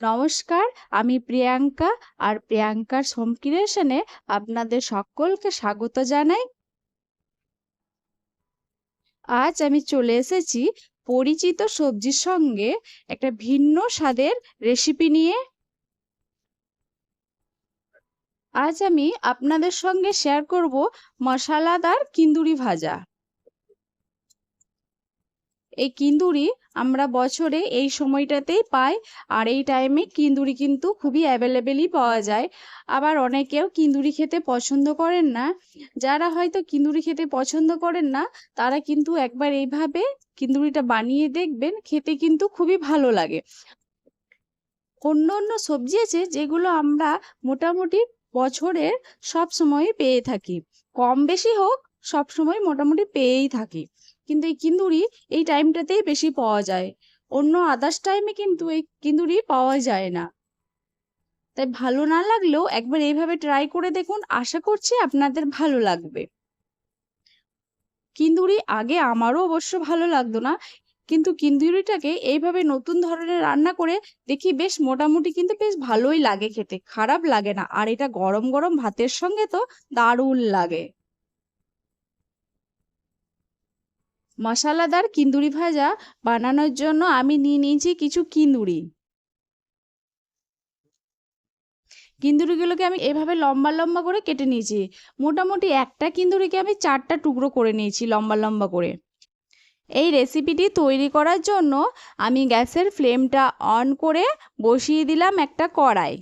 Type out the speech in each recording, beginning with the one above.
নমস্কার, আমি প্রিয়াঙ্কা আর প্রিয়াঙ্কার হোম ক্রিয়েশনে আপনাদের সকলকে স্বাগত জানাই। আজ আমি চলে এসেছি পরিচিত সবজির সঙ্গে একটা ভিন্ন স্বাদের রেসিপি নিয়ে। আজ আমি আপনাদের সঙ্গে শেয়ার করব মশলাদার কিন্দুরি ভাজা। এই কিন্দুরি আমরা বছরে এই সময়টাতেই পাই, আর এই টাইমে কিন্দুরি কিন্তু খুবই অ্যাভেলেবেলই পাওয়া যায়। আবার অনেকেও কিন্দুরি খেতে পছন্দ করেন না। যারা হয়তো কিন্দুরি খেতে পছন্দ করেন না, তারা কিন্তু একবার এইভাবে কিন্দুরিটা বানিয়ে দেখবেন, খেতে কিন্তু খুবই ভালো লাগে। অন্য অন্য সবজি আছে যেগুলো আমরা মোটামুটি বছরের সব সময় পেয়ে থাকি। কম বেশি হোক সব সময় মোটামুটি পেয়েই থাকি। কিন্তু এই কিন্দুরি এই টাইমটাতেই বেশি পাওয়া যায়। অন্য আদার্স টাইমে কিন্তু এই কিন্দুরি পাওয়া যায় না। তাই ভালো না লাগলেও একবার এইভাবে ট্রাই করে দেখুন, আশা করছি আপনাদের ভালো লাগবে। কিন্দুরি আগে আমারও অবশ্য ভালো লাগতো না, কিন্তু কিন্দুরিটাকে এইভাবে নতুন ধরনের রান্না করে দেখি বেশ মোটামুটি কিন্তু বেশ ভালোই লাগে খেতে, খারাপ লাগে না। আর এটা গরম গরম ভাতের সঙ্গে তো দারুণ লাগে। মশলাদার কিন্দুরি ভাজা বানানোর জন্য আমি নিয়ে নিয়েছি কিছু কিন্দুরি। কিন্দুরিগুলোকে আমি এভাবে লম্বা লম্বা করে কেটে নিয়েছি। মোটামুটি একটা কিন্দুরিকে আমি চারটা টুকরো করে নিয়েছি লম্বা লম্বা করে। এই রেসিপিটি তৈরি করার জন্য আমি গ্যাসের ফ্লেমটা অন করে বসিয়ে দিলাম একটা কড়াই।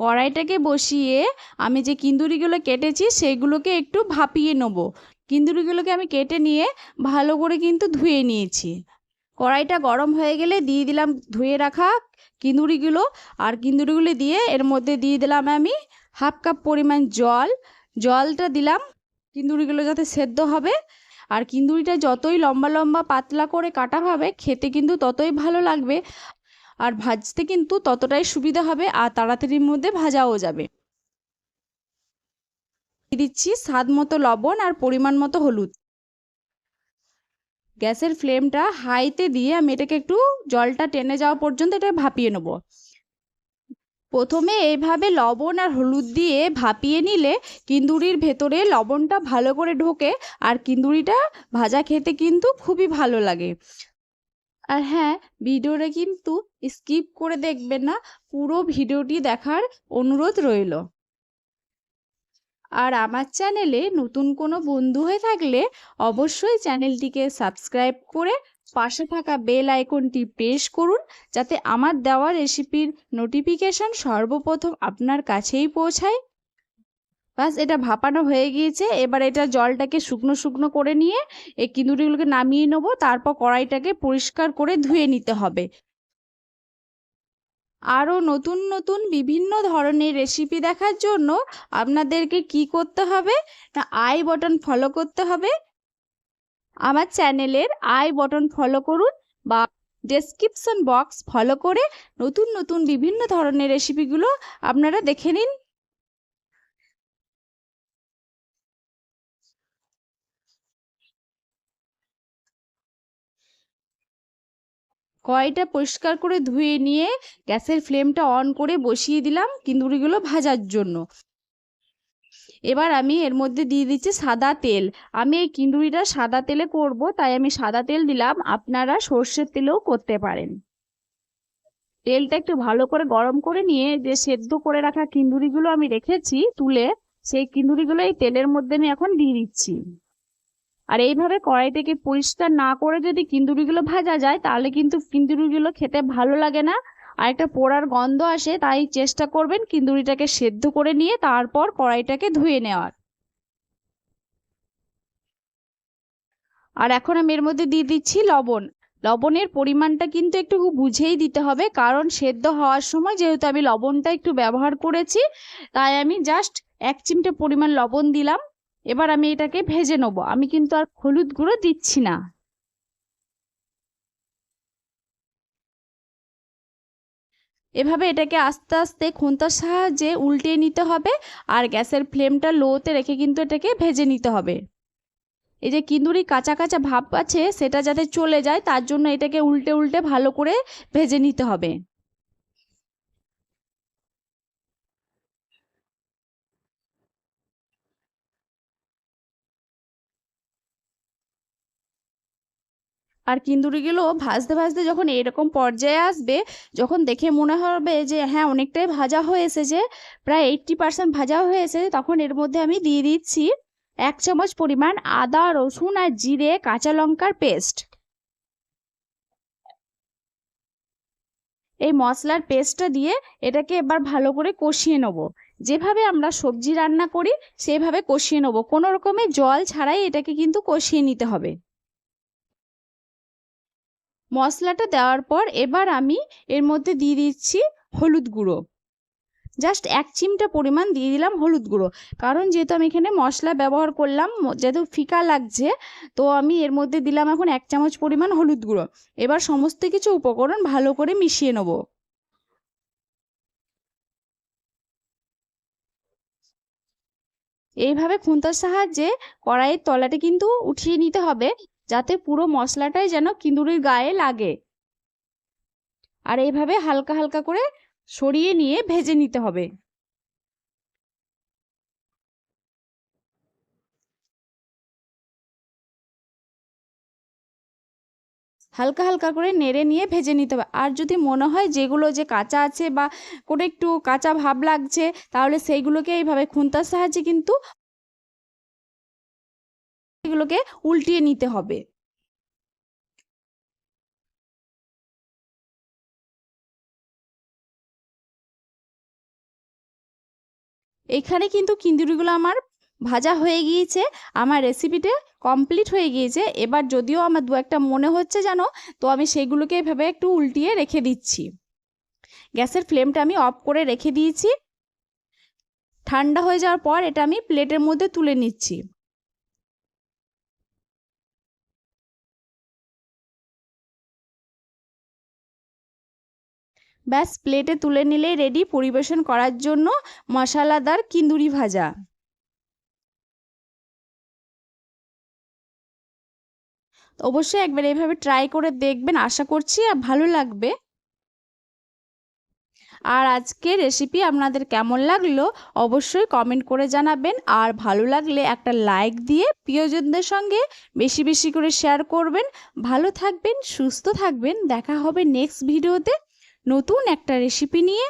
কড়াইটাকে বসিয়ে আমি যে কিন্দুরিগুলো কেটেছি সেগুলোকে একটু ভাপিয়ে নেব। কিন্দুরিগুলোকে আমি কেটে নিয়ে ভালো করে কিন্তু ধুয়ে নিয়েছি। কড়াইটা গরম হয়ে গেলে দিয়ে দিলাম ধুয়ে রাখা কিন্দুরিগুলো আর কিন্দুরিগুলো দিয়ে এর মধ্যে দিয়ে দিলাম আমি হাফ কাপ পরিমাণ জল। জলটা দিলাম কিন্দুরিগুলো যাতে সেদ্ধ হবে আর কিন্দুরিটা যতই লম্বা লম্বা পাতলা করে কাটা হবে খেতে কিন্তু ততই ভালো লাগবে। আর ভাজতে কিন্তু ততটাই সুবিধা হবে আর তাড়াতাড়ির মধ্যে ভাজাও যাবে। দিচ্ছি স্বাদ মতো লবণ আর পরিমাণ মতো হলুদ। গ্যাসের ফ্লেমটা হাইতে দিয়ে আমি এটাকে একটু জলটা টেনে যাওয়া পর্যন্ত এটা ভাপিয়ে নেব। প্রথমে এইভাবে লবণ আর হলুদ দিয়ে ভাপিয়ে নিলে কিন্দুরির ভেতরে লবণটা ভালো করে ঢোকে আর কিন্দুরিটা ভাজা খেতে কিন্তু খুবই ভালো লাগে। আর হ্যাঁ ভিডিওটা কিন্তু স্কিপ করে দেখবেন না, পুরো ভিডিওটি দেখার অনুরোধ রইল। আর আমার চ্যানেলে নতুন কোনো বন্ধু হয়ে থাকলে অবশ্যই চ্যানেলটিকে সাবস্ক্রাইব করে পাশে থাকা বেল আইকনটি প্রেস করুন, যাতে আমার দেওয়া রেসিপির নোটিফিকেশন সর্বপ্রথম আপনার কাছেই পৌঁছায়। বাস এটা ভাপানো হয়ে গিয়েছে। এবার এটা জলটাকে শুকনো শুকনো করে নিয়ে এই কিন্দুরিগুলোকে নামিয়ে নেব। তারপর কড়াইটাকে পরিষ্কার করে ধুয়ে নিতে হবে। আরও নতুন নতুন বিভিন্ন ধরনের রেসিপি দেখার জন্য আপনাদেরকে কি করতে হবে? না, আই বটন ফলো করতে হবে। আমার চ্যানেলের আই বটন ফলো করুন বা ডেসক্রিপশন বক্স ফলো করে নতুন নতুন বিভিন্ন ধরনের রেসিপিগুলো আপনারা দেখে নিন। কড়াইটা পরিষ্কার করে ধুয়ে নিয়ে গ্যাসের ফ্লেমটা অন করে বসিয়ে দিলাম কিন্দুরিগুলো ভাজার জন্য। এবার আমি এর মধ্যে দিয়ে দিচ্ছি সাদা তেল। আমি এই কিন্দুরিটা সাদা তেলে করব, তাই আমি সাদা তেল দিলাম। আপনারা সর্ষের তেলেও করতে পারেন। তেলটা একটু ভালো করে গরম করে নিয়ে যে সেদ্ধ করে রাখা কিন্দুরিগুলো আমি রেখেছি, তুলে সেই কিন্দুরিগুলো এই তেলের মধ্যে আমি এখন দিয়ে দিচ্ছি। আর এইভাবে কড়াইটাকে পরিষ্কার না করে যদি কিন্দুরিগুলো ভাজা যায়, তাহলে কিন্তু কিন্দুরিগুলো খেতে ভালো লাগে না। আর একটা পোড়ার গন্ধ আসে, তাই চেষ্টা করবেন কিন্দুরিটাকে সেদ্ধ করে নিয়ে তারপর কড়াইটাকে ধুয়ে নেওয়ার। আর এখন আমি এর মধ্যে দিয়ে দিচ্ছি লবণ। লবণের পরিমাণটা কিন্তু একটু বুঝেই দিতে হবে, কারণ সেদ্ধ হওয়ার সময় যেহেতু আমি লবণটা একটু ব্যবহার করেছি, তাই আমি জাস্ট এক চিমটে পরিমাণ লবণ দিলাম। এবার আমি এটাকে ভেজে নেব। আমি কিন্তু আর হলুদ গুঁড়ো দিচ্ছি না। এভাবে এটাকে আস্তে আস্তে খুন্তার সাহায্যে উল্টিয়ে নিতে হবে আর গ্যাসের ফ্লেমটা লোতে রেখে কিন্তু এটাকে ভেজে নিতে হবে। এই যে কিন্দুরি কাঁচা কাঁচা ভাব আছে, সেটা যাতে চলে যায়, তার জন্য এটাকে উল্টে উল্টে ভালো করে ভেজে নিতে হবে। আর কিন্দুরিগুলো ভাজতে ভাজতে যখন এরকম পর্যায়ে আসবে, যখন দেখে মনে হবে যে হ্যাঁ অনেকটাই ভাজা হয়ে এসেছে, প্রায় এইট্টি পার্সেন্ট ভাজা হয়ে এসেছে, তখন এর মধ্যে আমি দিয়ে দিচ্ছি এক চামচ পরিমাণ আদা, রসুন আর জিরে, কাঁচা লঙ্কার পেস্ট। এই মশলার পেস্টটা দিয়ে এটাকে এবার ভালো করে কষিয়ে নেব। যেভাবে আমরা সবজি রান্না করি, সেভাবে কষিয়ে নেব। কোনো রকমের জল ছাড়াই এটাকে কিন্তু কষিয়ে নিতে হবে। মশলাটা দেওয়ার পর এবার আমি এর মধ্যে দিয়ে দিচ্ছি হলুদ গুঁড়ো। জাস্ট এক চিমটা পরিমাণ দিয়ে দিলাম হলুদ গুঁড়ো। কারণ যেহেতু আমি এখানে মশলা ব্যবহার করলাম যেহেতু ফিকা লাগছে, তো আমি এর মধ্যে দিলাম এখন এক চামচ পরিমাণ হলুদ গুঁড়ো। এবার সমস্ত কিছু উপকরণ ভালো করে মিশিয়ে নেব। এইভাবে খুন্তার সাহায্যে কড়াইয়ের তলাটা কিন্তু উঠিয়ে নিতে হবে। যাতে পুরো মশলাটাই যেন কিন্দুরির গায়ে লাগে। আর এইভাবে হালকা হালকা করে সরিয়ে নিয়ে ভেজে নিতে হবে। হালকা হালকা করে নেড়ে নিয়ে ভেজে নিতে হবে। আর যদি মনে হয় যেগুলো যে কাঁচা আছে বা কোনো একটু কাঁচা ভাব লাগছে, তাহলে সেইগুলোকে এইভাবে খুন্তার সাহায্যে কিন্তু এগুলোকে উল্টিয়ে নিতে হবে। এখানে কিন্তু কিন্দুরিগুলো আমার ভাজা হয়ে গিয়েছে, আমার রেসিপিটা কমপ্লিট হয়ে গিয়েছে। এবার যদিও আমার দু একটা মনে হচ্ছে যেন, তো আমি সেগুলোকে এভাবে একটু উল্টিয়ে রেখে দিচ্ছি। গ্যাসের ফ্লেমটা আমি অফ করে রেখে দিয়েছি। ঠান্ডা হয়ে যাওয়ার পর এটা আমি প্লেটের মধ্যে তুলে নিচ্ছি। ব্যাস, প্লেটে তুলে নিলেই রেডি পরিবেশন করার জন্য মশলাদার কিন্দুরি ভাজা। অবশ্যই একবার এইভাবে ট্রাই করে দেখবেন, আশা করছি আর ভালো লাগবে। আর আজকের রেসিপি আপনাদের কেমন লাগল, অবশ্যই কমেন্ট করে জানাবেন। আর ভালো লাগলে একটা লাইক দিয়ে প্রিয়জনদের সঙ্গে বেশি বেশি করে শেয়ার করবেন। ভালো থাকবেন, সুস্থ থাকবেন। দেখা হবে নেক্সট ভিডিওতে নতুন একটা রেসিপি নিয়ে